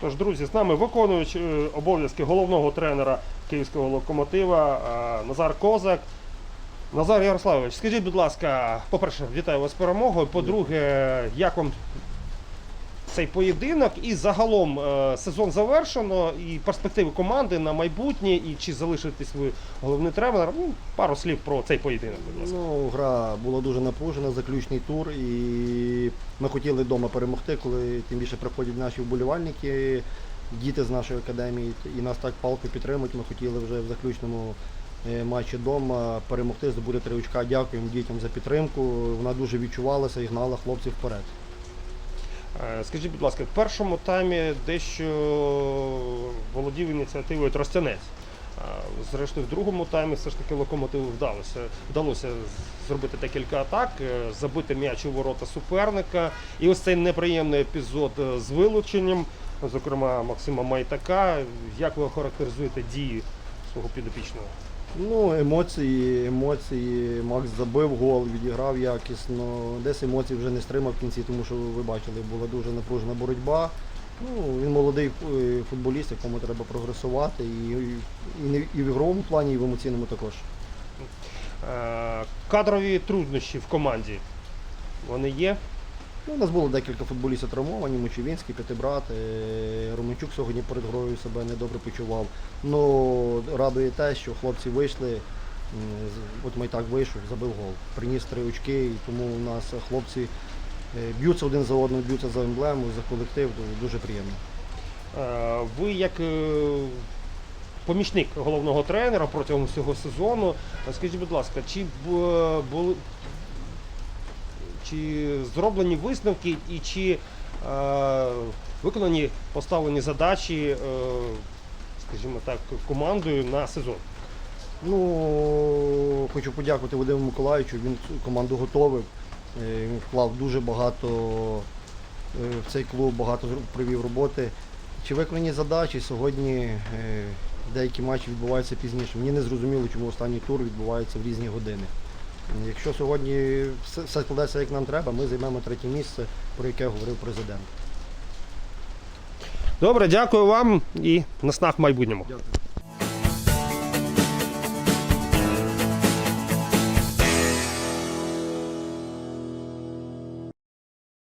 Тож, друзі, з нами виконуючи е, обов'язки головного тренера київського локомотива е, Назар Козак. Назар Ярославович, скажіть, будь ласка, по-перше, вітаю вас з перемогою. По-друге, як вам цей поєдинок? І загалом е, сезон завершено, і перспективи команди на майбутнє, і чи залишитесь ви головний тренер? Ну, пару слів про цей поєдинок, будь ласка. Ну, гра була дуже напружена, заключний тур, і ми хотіли вдома перемогти, коли тим більше приходять наші вболівальники, діти з нашої академії, і нас так палко підтримують. Ми хотіли вже в заключному е, матчі вдома перемогти, здобути три очка. Дякуємо дітям за підтримку. Вона дуже відчувалася і гнала хлопців вперед. Е, Скажіть, будь ласка, в першому таймі дещо володів ініціативою Тростянець. Е, Зрештою, в другому таймі все ж таки локомотиву вдалося, вдалося зробити декілька атак, е, забити м'яч у ворота суперника. І ось цей неприємний епізод з вилученням, зокрема Максима Майтака. Як ви охарактеризуєте дії свого підопічного? Ну, емоції, емоції. Макс забив гол, відіграв якісно. Десь емоцій вже не стримав в кінці, тому що ви бачили, була дуже напружена боротьба. Ну, він молодий е, футболіст, якому треба прогресувати і, і, і в ігровому плані, і в емоційному також. Е, Кадрові труднощі в команді. Вони є. Ну, у нас було декілька футболістів травмовані, Мочевінський, П'ятибрат, е, Романчук сьогодні перед грою себе недобре почував. Ну, радує те, що хлопці вийшли, от Майтак вийшов, забив гол, приніс три очки, і тому у нас хлопці е, б'ються один за одним, б'ються за емблему, за колектив, дуже приємно. Е, Ви як помічник головного тренера протягом всього сезону, скажіть, будь ласка, чи були чи зроблені висновки і чи е, виконані поставлені задачі, е, скажімо так, командою на сезон? Ну, хочу подякувати Вадиму Миколаївичу, він команду готовив. Е, Він вклав дуже багато в цей клуб, багато провів роботи. Чи виконані задачі сьогодні деякі матчі відбуваються пізніше. Мені не зрозуміло, чому останній тур відбувається в різні години. Якщо сьогодні все, все складеться як нам треба, ми займемо третє місце, про яке говорив президент. Добре, дякую вам і на снах в майбутньому. Дякую.